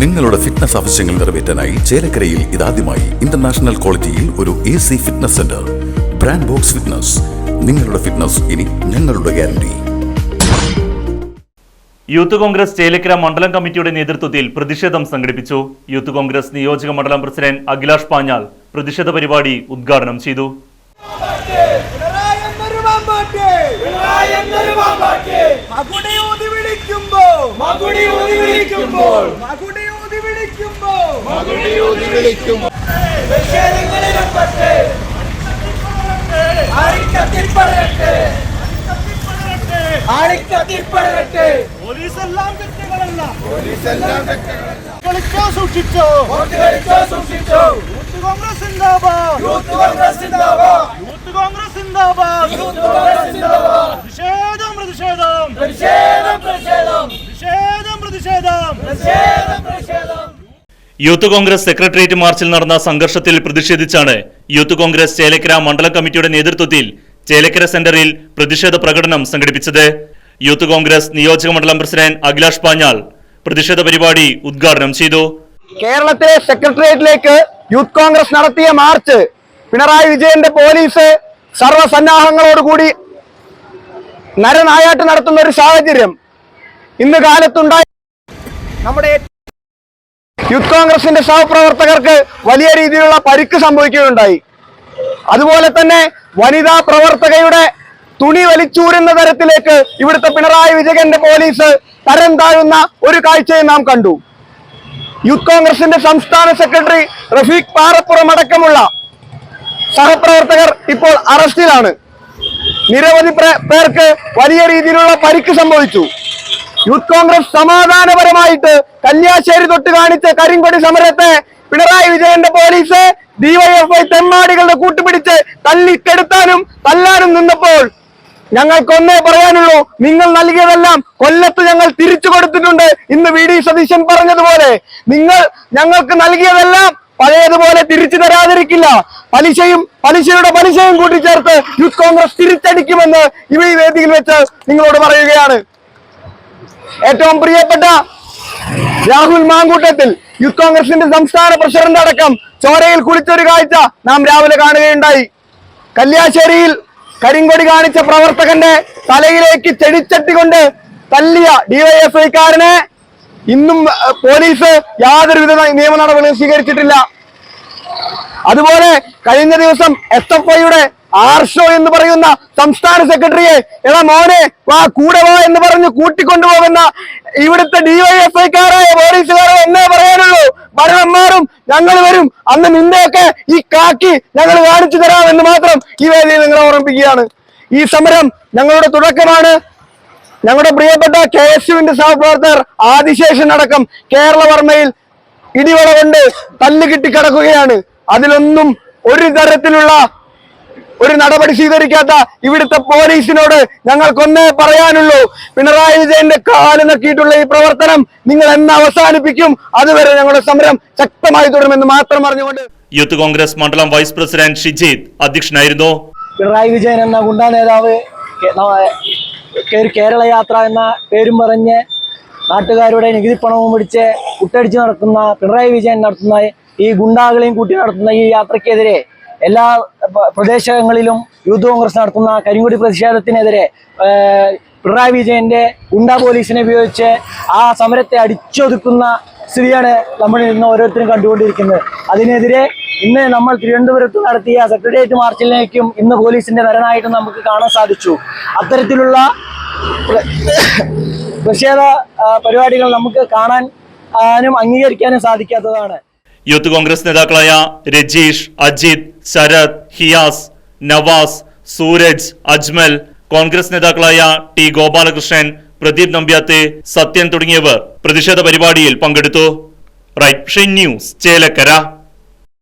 നിങ്ങളുടെ ഫിറ്റ്നസ് ആവശ്യങ്ങൾ നിറവേറ്റാനായി ചേലക്കരയിൽ ഇതാദ്യമായി ഇന്റർനാഷണൽ ക്വാളിറ്റിയിൽ ഒരു A C fitness centre brand box fitness നിങ്ങളുടെ ഫിറ്റ്നസ് ഇനി ഞങ്ങളുടെ ഗ്യാരണ്ടി യൂത്ത് കോൺഗ്രസ് ചേലക്കര മണ്ഡലം കമ്മിറ്റിയുടെ നേതൃത്വത്തിൽ പ്രതിഷേധം സംഘടിപ്പിച്ചു. യൂത്ത് കോൺഗ്രസ് നിയോജക മണ്ഡലം പ്രസിഡന്റ് അഖിലാഷ് പാഞ്ഞാൽ പ്രതിഷേധ പരിപാടി ഉദ്ഘാടനം ചെയ്തു. മകുടി ഊതി വിളിക്കുമ്പോൾ മകുടി ഊതി വിളിക്കുമ്പോൾ പ്രതിഷേധങ്ങളിലൊപ്പട്ടെ. പടരട്ടെ. പോലീസെല്ലാം തെറ്റുകളല്ല പോലീസെല്ലാം കളിച്ചോ സൂക്ഷിച്ചോ? കളിച്ചോ സൂക്ഷിച്ചോ? യൂത്ത് കോൺഗ്രസ് സിന്ദാബാദ്. യൂത്ത് കോൺഗ്രസ് സിന്ദാബാദ്. യൂത്ത് കോൺഗ്രസ് സിന്ദാബാദ്. യൂത്ത് കോൺഗ്രസ് സിന്ദാബാദ്. പ്രതിഷേധം പ്രതിഷേധം. പ്രതിഷേധം പ്രതിഷേധം. പ്രതിഷേധം പ്രതിഷേധം. പ്രതിഷേധം പ്രതിഷേധം. യൂത്ത് കോൺഗ്രസ് സെക്രട്ടേറിയറ്റ് മാർച്ചിൽ നടന്ന സംഘർഷത്തിൽ പ്രതിഷേധിച്ചാണ് യൂത്ത് കോൺഗ്രസ് ചേലക്കര മണ്ഡലം കമ്മിറ്റിയുടെ നേതൃത്വത്തിൽ ചേലക്കര സെന്ററിൽ പ്രതിഷേധ പ്രകടനം സംഘടിപ്പിച്ചത്. യൂത്ത് കോൺഗ്രസ് നിയോജക മണ്ഡലം പ്രസിഡന്റ് അഖിലാഷ് പാഞ്ഞാൾ പ്രതിഷേധ പരിപാടി ഉദ്ഘാടനം ചെയ്തു. കേരളത്തിലെ സെക്രട്ടേറിയറ്റിലേക്ക് യൂത്ത് കോൺഗ്രസ് നടത്തിയ മാർച്ച് പിണറായി വിജയന്റെ പോലീസ് സർവസന്നാഹങ്ങളോടുകൂടി നരനായാട്ട് നടത്തുന്ന ഒരു സാഹചര്യം ഇന്ന് കാലത്തുണ്ടായി. നമ്മുടെ യൂത്ത് കോൺഗ്രസിന്റെ സഹപ്രവർത്തകർക്ക് വലിയ രീതിയിലുള്ള പരിക്ക് സംഭവിക്കുകയുണ്ടായി. അതുപോലെ തന്നെ വനിതാ പ്രവർത്തകയുടെ തുണി വലിച്ചൂരുന്ന തരത്തിലേക്ക് ഇവിടുത്തെ പിണറായി വിജയന്റെ പോലീസ് തരം താഴുന്ന ഒരു കാഴ്ചയും നാം കണ്ടു. യൂത്ത് കോൺഗ്രസിന്റെ സംസ്ഥാന സെക്രട്ടറി റഫീഖ് പാറപ്പുറം അടക്കമുള്ള സഹപ്രവർത്തകർ ഇപ്പോൾ അറസ്റ്റിലാണ്. നിരവധി പേർക്ക് വലിയ രീതിയിലുള്ള പരിക്ക് സംഭവിച്ചു. യൂത്ത് കോൺഗ്രസ് സമാധാനപരമായിട്ട് കല്യാശ്ശേരി തൊട്ട് കാണിച്ച കരിങ്കൊടി സമരത്തെ പിണറായി വിജയന്റെ പോലീസ് ഡിവൈഎഫ്ഐ തെമ്മാടികളുടെ കൂട്ടുപിടിച്ച് തല്ലിക്കെടുത്താനും തല്ലാനും നിന്നപ്പോൾ ഞങ്ങൾക്കൊന്നേ പറയാനുള്ളൂ നിങ്ങൾ നൽകിയതെല്ലാം കൊല്ലത്ത് ഞങ്ങൾ തിരിച്ചു കൊടുത്തിട്ടുണ്ട് ഇന്ന് വി ഡി സതീശൻ പറഞ്ഞതുപോലെ. നിങ്ങൾ ഞങ്ങൾക്ക് നൽകിയതെല്ലാം പഴയതുപോലെ തിരിച്ചു തരാതിരിക്കില്ല. പലിശയും പലിശയുടെ പലിശയും കൂട്ടിച്ചേർത്ത് യൂത്ത് കോൺഗ്രസ് തിരിച്ചടിക്കുമെന്ന് ഇവ ഈ വേദിയിൽ വെച്ച് നിങ്ങളോട് പറയുകയാണ്. ഏറ്റവും പ്രിയപ്പെട്ട രാഹുൽ മാങ്കൂട്ടത്തിൽ യൂത്ത് കോൺഗ്രസിന്റെ സംസ്ഥാന പ്രസിഡന്റ് അടക്കം ചോരയിൽ കുളിച്ചൊരു കാഴ്ച നാം രാവിലെ കാണുകയുണ്ടായി. കല്യാശ്ശേരിയിൽ കരിങ്കൊടി കാണിച്ച പ്രവർത്തകന്റെ തലയിലേക്ക് ചെടിച്ചട്ടി കൊണ്ട് തല്ലിയ ഡിവൈഎഫ്ഐക്കാരനെ ഇന്നും പോലീസ് യാതൊരുവിധ നിയമ നടപടികളും സ്വീകരിച്ചിട്ടില്ല. അതുപോലെ കഴിഞ്ഞ ദിവസം എസ് എഫ് ഐയുടെ ആർഷോ എന്ന് പറയുന്ന സംസ്ഥാന സെക്രട്ടറിയെ എടാ മോനെ വാ കൂടെ വാ എന്ന് പറഞ്ഞ് കൂട്ടിക്കൊണ്ടുപോകുന്ന ഇവിടുത്തെ ഡിവൈഎഫ്ഐക്കാരായ പോലീസുകാരോ എന്നേ പറയാനുള്ളൂ. ഭരണന്മാരും ഞങ്ങൾ വരും. അന്ന് നിന്റെയൊക്കെ ഈ കാക്കി ഞങ്ങൾ കാണിച്ചു തരാം എന്ന് മാത്രം ഈ വേദിയിൽ നിങ്ങളെ ഓർമ്മിപ്പിക്കുകയാണ്. ഈ സമരം ഞങ്ങളുടെ തുടക്കമാണ്. ഞങ്ങളുടെ പ്രിയപ്പെട്ട കെ എസ് യുവിന്റെ സഹപ്രവർത്തകർ ആദിശേഷൻ അടക്കം കേരളവർമ്മയിൽ ഇടിവള കൊണ്ട് തല്ല് കിട്ടിക്കിടക്കുകയാണ്. അതിലൊന്നും ഒരു തരത്തിലുള്ള ഒരു നടപടി സ്വീകരിക്കാത്ത ഇവിടുത്തെ പോലീസിനോട് ഞങ്ങൾക്കൊന്നേ പറയാനുള്ളൂ. പിണറായി വിജയന്റെ കാൽ നക്കിയിട്ടുള്ള ഈ പ്രവർത്തനം നിങ്ങൾ എന്ന് അവസാനിപ്പിക്കും. അതുവരെ ഞങ്ങളുടെ സമരം ശക്തമായി തുടരുമെന്ന് മാത്രം പറഞ്ഞുകൊണ്ട് യൂത്ത് കോൺഗ്രസ് മണ്ഡലം വൈസ് പ്രസിഡന്റ് ഷിജിത് അധ്യക്ഷനായിരുന്നു. പിണറായി വിജയൻ എന്ന ഗുണ്ടാ നേതാവ് കേരള യാത്ര എന്ന പേരും പറഞ്ഞ് നാട്ടുകാരുടെ നികുതി പണവും പിടിച്ച് കുട്ടടിച്ച് നടത്തുന്ന പിണറായി വിജയൻ നടത്തുന്ന ഈ ഗുണ്ടാകളെയും കൂട്ടി നടത്തുന്ന ഈ യാത്രയ്ക്കെതിരെ എല്ലാ പ്രദേശങ്ങളിലും യൂത്ത് കോൺഗ്രസ് നടത്തുന്ന കരിങ്കുടി പ്രതിഷേധത്തിനെതിരെ പിണറായി വിജയന്റെ ഗുണ്ട പോലീസിനെ ഉപയോഗിച്ച് ആ സമരത്തെ അടിച്ചൊതുക്കുന്ന സ്ഥിതിയാണ് നമ്മൾ ഇന്ന് ഓരോരുത്തരും കണ്ടുകൊണ്ടിരിക്കുന്നത്. അതിനെതിരെ ഇന്ന് നമ്മൾ തിരുവനന്തപുരത്ത് നടത്തിയ സെക്രട്ടേറിയറ്റ് മാർച്ചിലേക്കും ഇന്ന് പോലീസിന്റെ നരനായിട്ടും നമുക്ക് കാണാൻ സാധിച്ചു. അത്തരത്തിലുള്ള പ്രതിഷേധ പരിപാടികൾ നമുക്ക് കാണാൻ ആനും അംഗീകരിക്കാനും സാധിക്കാത്തതാണ്. യൂത്ത് കോൺഗ്രസ് നേതാക്കളായ രജീഷ് അജിത് ശരത് ഹിയാസ് നവാസ് സൂരജ് അജ്മൽ കോൺഗ്രസ് നേതാക്കളായ ടി ഗോപാലകൃഷ്ണൻ പ്രദീപ് നമ്പ്യാത്തെ സത്യൻ തുടങ്ങിയവർ പ്രതിഷേധ പരിപാടിയിൽ പങ്കെടുത്തു. Right news Chelakkara.